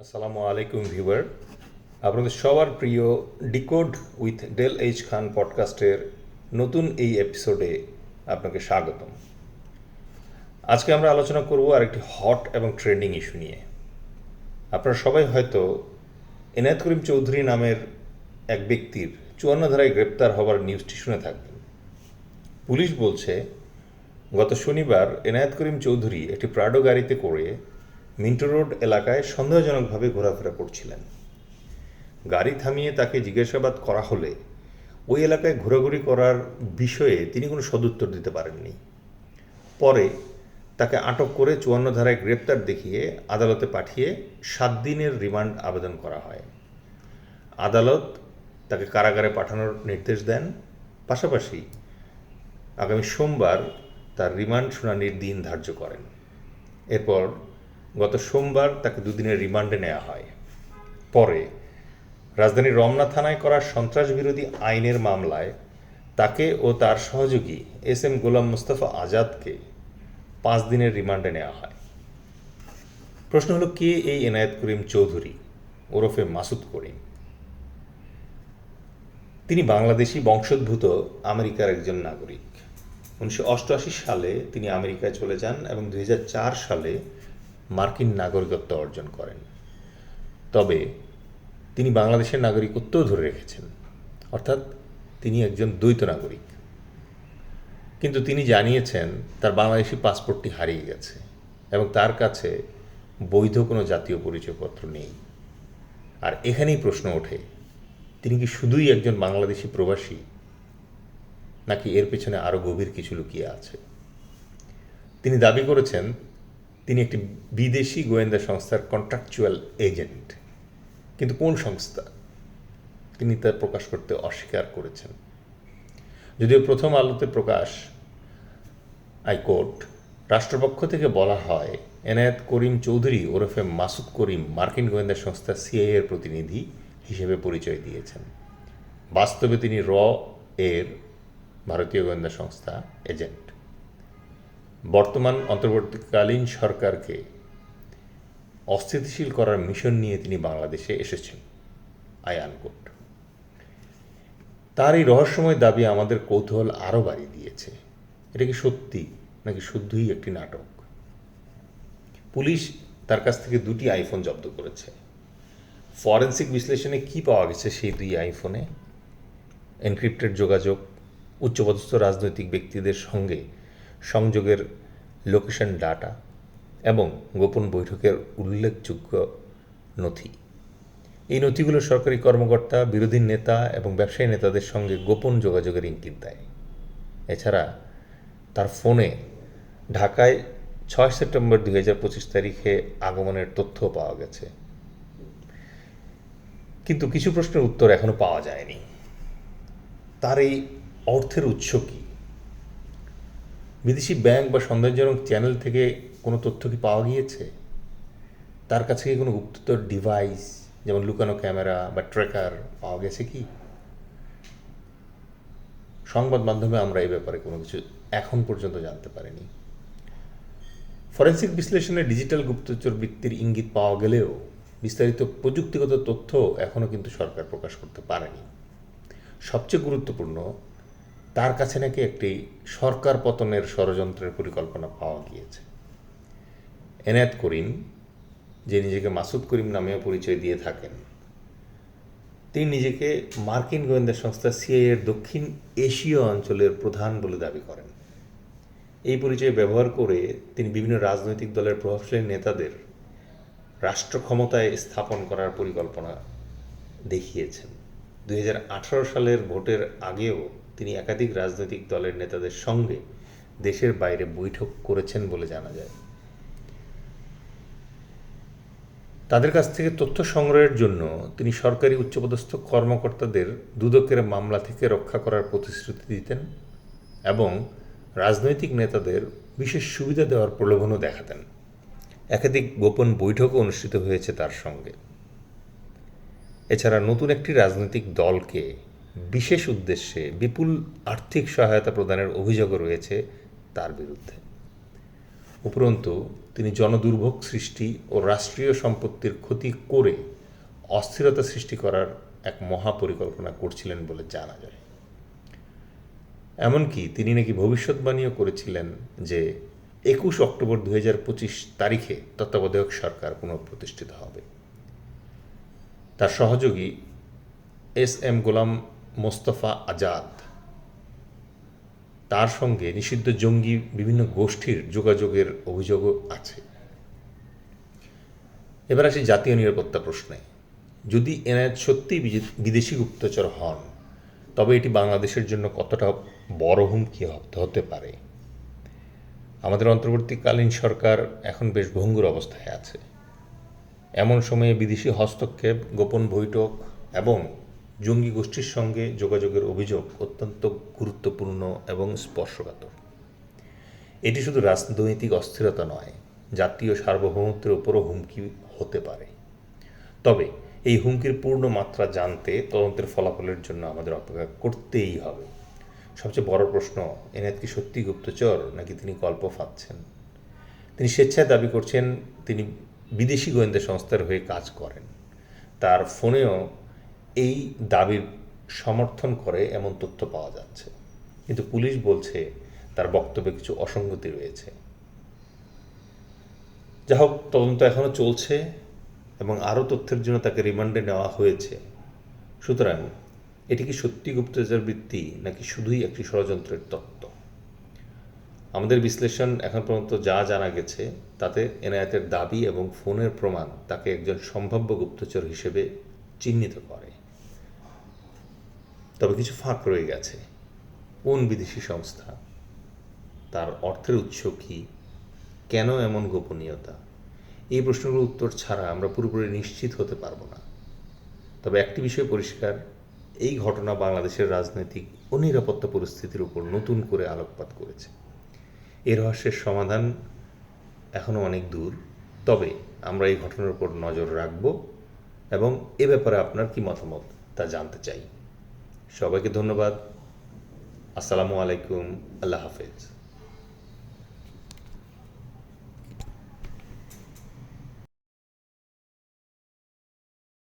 আসসালামু আলাইকুম ভিউয়ার। আপনাদের সবার প্রিয় decode with Del H Khan পডকাস্টের নতুন এই এপিসোডে আপনাকে স্বাগতম। আজকে আমরা আলোচনা করব আরেকটি হট এবং ট্রেন্ডিং ইস্যু নিয়ে। আপনারা সবাই হয়তো এনায়েত করিম চৌধুরী নামের এক ব্যক্তির চুয়ান্ন ধারায় গ্রেপ্তার হওয়ার নিউজটি শুনে থাকবেন। পুলিশ বলছে, গত শনিবার এনায়েত করিম চৌধুরী একটি প্রাডো গাড়িতে করে মিন্টো রোড এলাকায় সন্দেহজনকভাবে ঘোরাফেরা করছিলেন। গাড়ি থামিয়ে তাকে জিজ্ঞাসাবাদ করা হলে ওই এলাকায় ঘোরাঘুরি করার বিষয়ে তিনি কোনো সদুত্তর দিতে পারেননি। পরে তাকে আটক করে চুয়ান্ন ধারায় গ্রেপ্তার দেখিয়ে আদালতে পাঠিয়ে সাত দিনের রিমান্ড আবেদন করা হয়। আদালত তাকে কারাগারে পাঠানোর নির্দেশ দেন। পাশাপাশি আগামী সোমবার তার রিমান্ড শুনানির দিন ধার্য করেন। এরপর গত সোমবার তাকে দুদিনের রিমান্ডে নেওয়া হয়। পরে রাজধানীর রমনা থানায় করা সন্ত্রাস বিরোধী আইনের মামলায় তাকে ও তার সহযোগী এস এম গোলাম মুস্তফা আজাদকে পাঁচ দিনের রিমান্ডে নেওয়া হয়। প্রশ্ন হলো, কে এই এনায়েত করিম চৌধুরী ওরফে মাসুদ করিম? তিনি বাংলাদেশি বংশোদ্ভূত আমেরিকার একজন নাগরিক। উনিশশো অষ্টআশি সালে তিনি আমেরিকায় চলে যান এবং দুই হাজার চার সালে মার্কিন নাগরিকত্ব অর্জন করেন। তবে তিনি বাংলাদেশের নাগরিকত্বও ধরে রেখেছেন। অর্থাৎ তিনি একজন দ্বৈত নাগরিক। কিন্তু তিনি জানিয়েছেন তার বাংলাদেশি পাসপোর্টটি হারিয়ে গেছে এবং তার কাছে বৈধ কোনো জাতীয় পরিচয়পত্র নেই। আর এখানেই প্রশ্ন ওঠে, তিনি কি শুধুই একজন বাংলাদেশি প্রবাসী, নাকি এর পেছনে আরও গভীর কিছু লুকিয়ে আছে? তিনি দাবি করেছেন তিনি একটি বিদেশি গোয়েন্দা সংস্থার কন্ট্রাকচুয়াল এজেন্ট কিন্তু কোন সংস্থা? তিনি তা প্রকাশ করতে অস্বীকার করেছেন। যদিও প্রথম আলোতে প্রকাশ হাইকোর্ট রাষ্ট্রপক্ষ থেকে বলা হয়, এনায়েত করিম চৌধুরী ওরফে মাসুদ করিম মার্কিন গোয়েন্দা সংস্থা সিআইএ এর প্রতিনিধি হিসেবে পরিচয় দিয়েছেন। বাস্তবে তিনি র এর ভারতীয় গোয়েন্দা সংস্থা এজেন্ট বর্তমান অন্তর্বর্তীকালীন সরকারকে অস্থিতিশীল করার মিশন নিয়ে তিনি বাংলাদেশে এসেছেন আই আনকোট তার এই রহস্যময় দাবি আমাদের কৌতূহল আরও বাড়িয়ে দিয়েছে। এটা কি সত্যি নাকি শুদ্ধই একটি নাটক? পুলিশ তার কাছ থেকে দুটি আইফোন জব্দ করেছে। ফরেন্সিক বিশ্লেষণে কি পাওয়া গেছে সেই দুই আইফোনে? এনক্রিপ্টেড যোগাযোগ, উচ্চপদস্থ রাজনৈতিক ব্যক্তিদের সঙ্গে সংযোগের লোকেশন ডাটা এবং গোপন বৈঠকের উল্লেখযোগ্য নথি। এই নথিগুলো সরকারি কর্মকর্তা, বিরোধী নেতা এবং ব্যবসায়ী নেতাদের সঙ্গে গোপন যোগাযোগের ইঙ্গিত দেয়। এছাড়া তার ফোনে ঢাকায় ছয় সেপ্টেম্বর দুই হাজার পঁচিশ তারিখে আগমনের তথ্য পাওয়া গেছে। কিন্তু কিছু প্রশ্নের উত্তর এখনও পাওয়া যায়নি। তার এই অর্থের উৎস কী? বিদেশি ব্যাংক বা সন্দেহজনক চ্যানেল থেকে কোনো তথ্য কি পাওয়া গিয়েছে? তার কাছে কি কোনো গুপ্ততর ডিভাইস যেমন লুকানো ক্যামেরা বা ট্র্যাকার পাওয়া গেছে কি? সংবাদ মাধ্যমে আমরা এই ব্যাপারে কোনো কিছু এখন পর্যন্ত জানতে পারিনি। ফরেন্সিক বিশ্লেষণে ডিজিটাল গুপ্তচর বৃত্তির ইঙ্গিত পাওয়া গেলেও বিস্তারিত প্রযুক্তিগত তথ্য এখনও কিন্তু সরকার প্রকাশ করতে পারেনি। সবচেয়ে গুরুত্বপূর্ণ তার কাছে নাকি একটি সরকার পতনের ষড়যন্ত্রের পরিকল্পনা পাওয়া গিয়েছে। এনায়েত করিম যে নিজেকে মাসুদ করিম নামেও পরিচয় দিয়ে থাকেন, তিনি নিজেকে মার্কিন গোয়েন্দা সংস্থা সিআইএর দক্ষিণ এশীয় অঞ্চলের প্রধান বলে দাবি করেন। এই পরিচয় ব্যবহার করে তিনি বিভিন্ন রাজনৈতিক দলের প্রভাবশালী নেতাদের রাষ্ট্র ক্ষমতায় স্থাপন করার পরিকল্পনা দেখিয়েছেন। দু হাজার আঠারো সালের ভোটের আগেও তিনি একাধিক রাজনৈতিক দলের নেতাদের সঙ্গে দেশের বাইরে বৈঠক করেছেন বলে জানা যায়। তাদের কাছ থেকে তথ্য সংগ্রহের জন্য তিনি সরকারি উচ্চপদস্থ কর্মকর্তাদের দুদকের মামলা থেকে রক্ষা করার প্রতিশ্রুতি দিতেন এবং রাজনৈতিক নেতাদের বিশেষ সুবিধা দেওয়ার প্রলোভনও দেখাতেন। একাধিক গোপন বৈঠকও অনুষ্ঠিত হয়েছে তার সঙ্গে। এছাড়া নতুন একটি রাজনৈতিক দলকে বিশেষ উদ্দেশ্যে বিপুল আর্থিক সহায়তা প্রদানের অভিযোগও রয়েছে তার বিরুদ্ধে। উপরন্তু, তিনি জনদুর্ভোগ সৃষ্টি ও রাষ্ট্রীয় সম্পত্তির ক্ষতি করে অস্থিরতা সৃষ্টি করার এক মহাপরিকল্পনা করছিলেন বলে জানা যায়। এমনকি তিনি নাকি ভবিষ্যৎবাণীও করেছিলেন যে একুশ অক্টোবর দু হাজার পঁচিশ তারিখে তত্ত্বাবধায়ক সরকার পুনঃপ্রতিষ্ঠিত হবে। তার সহযোগী এস এম গোলাম মোস্তফা আজাদ। তার সঙ্গে নিষিদ্ধ জঙ্গি বিভিন্ন গোষ্ঠীর যোগাযোগের অভিযোগও আছে। এবার আসি জাতীয় নিরাপত্তা প্রশ্নে। যদি এনায়েত সত্যি বিদেশি গুপ্তচর হন, তবে এটি বাংলাদেশের জন্য কতটা বড় হুমকি হতে পারে? আমাদের অন্তর্বর্তীকালীন সরকার এখন বেশ ভঙ্গুর অবস্থায় আছে। এমন সময়ে বিদেশি হস্তক্ষেপ, গোপন বৈঠক এবং জঙ্গি গোষ্ঠীর সঙ্গে যোগাযোগের অভিযোগ অত্যন্ত গুরুত্বপূর্ণ এবং স্পর্শকাতর। এটি শুধু রাজনৈতিক অস্থিরতা নয়, জাতীয় সার্বভৌমত্বের উপরও হুমকি হতে পারে। তবে এই হুমকির পূর্ণ মাত্রা জানতে তদন্তের ফলাফলের জন্য আমাদের অপেক্ষা করতেই হবে। সবচেয়ে বড় প্রশ্ন, এনায়েত কি সত্যি গুপ্তচর নাকি তিনি গল্প ফাঁদছেন? তিনি স্বেচ্ছায় দাবি করছেন, তিনি বিদেশি গোয়েন্দা সংস্থার হয়ে কাজ করেন। তার ফোনেও এই দাবির সমর্থন করে এমন তথ্য পাওয়া যাচ্ছে। কিন্তু পুলিশ বলছে তার বক্তব্যে কিছু অসঙ্গতি রয়েছে। যা হোক, তদন্ত এখনও চলছে এবং আরও তথ্যের জন্য তাকে রিমান্ডে নেওয়া হয়েছে। সুতরাং, এটি কি সত্যি গুপ্তচর বৃত্তি নাকি শুধুই একটি ষড়যন্ত্রের তত্ত্ব? আমাদের বিশ্লেষণ এখন পর্যন্ত যা জানা গেছে, তাতে এনায়েতের দাবি এবং ফোনের প্রমাণ তাকে একজন সম্ভাব্য গুপ্তচর হিসেবে চিহ্নিত করে। তবে কিছু ফাঁক রয়ে গেছে। কোন বিদেশি সংস্থা? তার অর্থের উৎস কী? কেন এমন গোপনীয়তা? এই প্রশ্নগুলোর উত্তর ছাড়া আমরা পুরোপুরি নিশ্চিত হতে পারব না। তবে একটি বিষয় পরিষ্কার, এই ঘটনা বাংলাদেশের রাজনৈতিক ও নিরাপত্তা পরিস্থিতির উপর নতুন করে আলোকপাত করেছে। এ রহস্যের সমাধান এখনও অনেক দূর, তবে আমরা এই ঘটনার উপর নজর রাখব এবং এ ব্যাপারে আপনার কি মতামত তা জানতে চাই। সবাইকে ধন্যবাদ। আসসালামু আলাইকুম। আল্লাহ হাফেজ।